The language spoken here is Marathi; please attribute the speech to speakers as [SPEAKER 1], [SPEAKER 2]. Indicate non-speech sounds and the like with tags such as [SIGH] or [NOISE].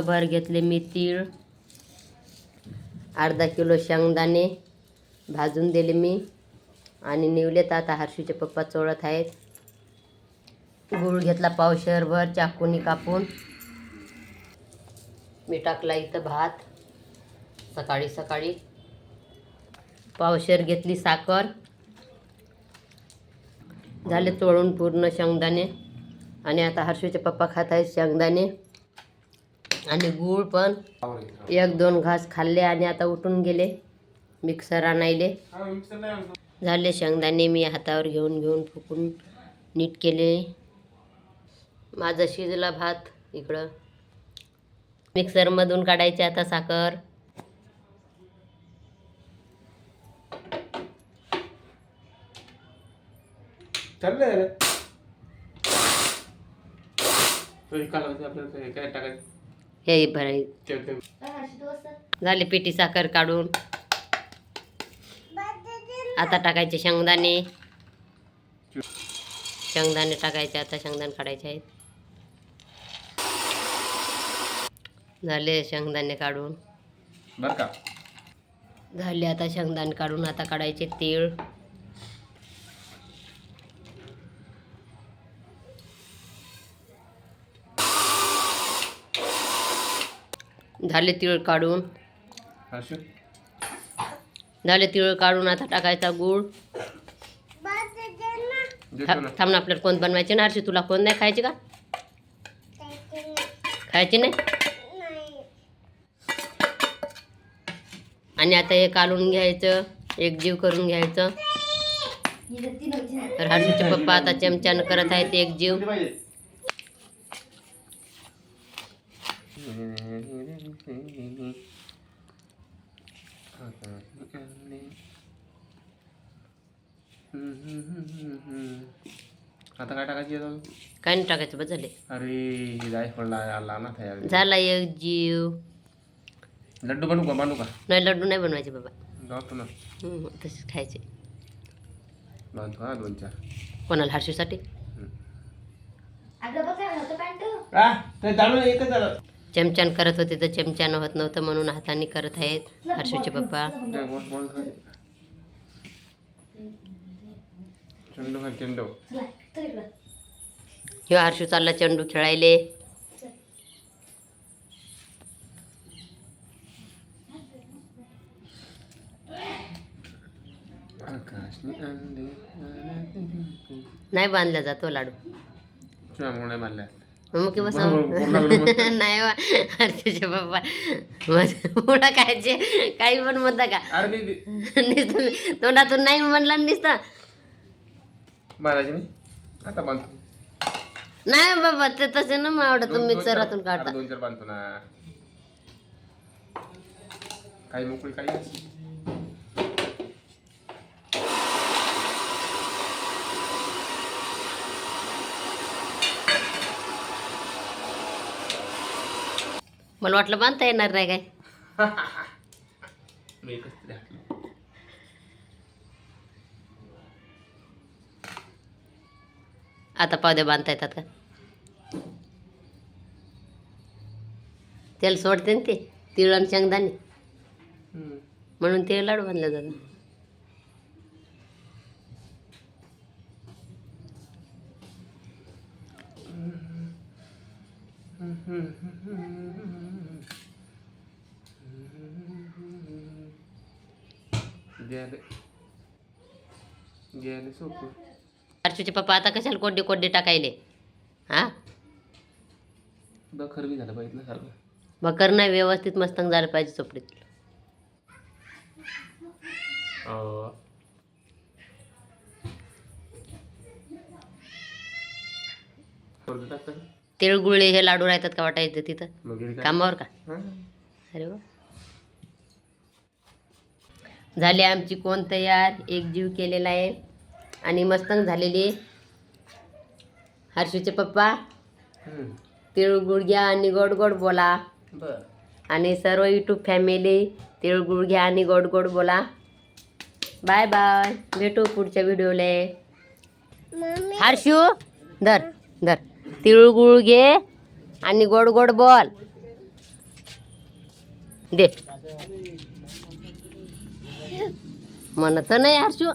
[SPEAKER 1] भर घेतले मी तीळ अर्धा किलो शेंगदाणे भाजून दिले मी. आणि निवलेत आता हर्षूचे पप्पा चोळत आहेत. गूळ घेतला पावशेरभर चाकूनी कापून. मी टाकला इथं भात सकाळी सकाळी. पावशर घेतली साखर. झाले चोळून पूर्ण शेंगदाणे. आणि आता हर्षूचे पप्पा खात आहेत शेंगदाणे. आणि गूळ पण. एक दोन घास खाल्ले आणि आता उठून गेले. मिक्सर आणायले. झाले शेंगदाणे मी हातावर घेऊन घेऊन फुकून नीट केले. माझा शिजला भात इकडं. मिक्सरमधून काढायचे आता साखर.
[SPEAKER 2] आपल्याला ते काय टाकायचं.
[SPEAKER 1] हे
[SPEAKER 2] ते-
[SPEAKER 1] झाले पिठी साखर काढून. आता टाकायचे शेंगदाणे. शेंगदाणे टाकायचे आता शेंगदाणे काढायचे आहेत. झाले शेंगदाणे काढून.
[SPEAKER 2] बरं का.
[SPEAKER 1] झाले आता शेंगदाणे काढून आता काढायचे तीळ. झाले तीळ काढून. झाले तीळ काढून आता टाकायचा गूळ.
[SPEAKER 2] देतो ना
[SPEAKER 1] था- थांब ना आपल्याला कोण बनवायचे ना हर्षी तुला कोण नाही खायचे का? खायचे नाही? आणि आता हे काढून घ्यायचं एकजीव करून घ्यायचं. तर हर्षूचे पप्पा आता चमच्यानं करत आहेत एकजीव
[SPEAKER 2] आता काय टाकायची आहे?
[SPEAKER 1] काय नाही टाकायचं बस झाले.
[SPEAKER 2] अरे जाय फळला आला ना था यार
[SPEAKER 1] झाला एकजीव
[SPEAKER 2] लड्डू बनवू का बनवू का?
[SPEAKER 1] नाही लड्डू नाही बनवायचे बाबा.
[SPEAKER 2] जातो ना.
[SPEAKER 1] हम्म, तसेच खायचे.
[SPEAKER 2] बांधतो हा दोन चार.
[SPEAKER 1] कोणाला हर्षूसाठी?
[SPEAKER 2] आ, ते दाणू एकच झालं.
[SPEAKER 1] चमच्यानं करत होते तर चमच्यानं होत नव्हतं म्हणून हाताने करत आहेत हर्षूचे पप्पा. ह्यो हर्षू चालला चेंडू खेळायले. नाही बांधला जातो लाडू.
[SPEAKER 2] तुझ्या मुळे मारल्या
[SPEAKER 1] मग की बस. नाही वा [LAUGHS] हर्षूचे पप्पा. मुळा खायचे. काही पण म्हणता का?
[SPEAKER 2] अरे बी-
[SPEAKER 1] नुसतं तोंडातून नाही म्हणलं नुसतं.
[SPEAKER 2] नाही
[SPEAKER 1] बाबा ते तसे ना मग आवडत. मिक्सरातून काढता.
[SPEAKER 2] अरे दोन चार बांधतो ना. काही मोकळी काही
[SPEAKER 1] मला वाटलं बांधता येणार नाही काय
[SPEAKER 2] मी एकच तरी हाकलो.
[SPEAKER 1] आता पावद्या बांधता येतात का तेल सोडते ना ते तिळ आणि शेंगदाणे
[SPEAKER 2] हम्म.
[SPEAKER 1] म्हणून ते लाडू बांधलं जातं
[SPEAKER 2] गेले. सोपं.
[SPEAKER 1] पप्पा आता कशाला कोड्डे कोड्डे टाकायले? हा?
[SPEAKER 2] बखर बी झालं पाहिजे सारखं.
[SPEAKER 1] बकर नाही व्यवस्थित मस्तंग झालं पाहिजे चोपडीत
[SPEAKER 2] टाकतं का?
[SPEAKER 1] तिळगुळे हे लाडू राहतात का वाटायचं तिथं? कामावर का?
[SPEAKER 2] हा?
[SPEAKER 1] अरे वा. झाली आमची कोण तयार? एकजीव केलेला आहे. आणि मस्तंग झालेली. हर्षूचे पप्पा. तिळगुळ घ्या आणि गोड गोड बोला. आणि सर्व यूट्यूब फॅमिली तिळगुळ घ्या आणि गोड गोड बोला. बाय बाय भेटू पुढच्या व्हिडिओला हर्षू धर धर. तिळगुळ घे आणि गोड गोड बोल. दे. म्हणत नाही हर्षू.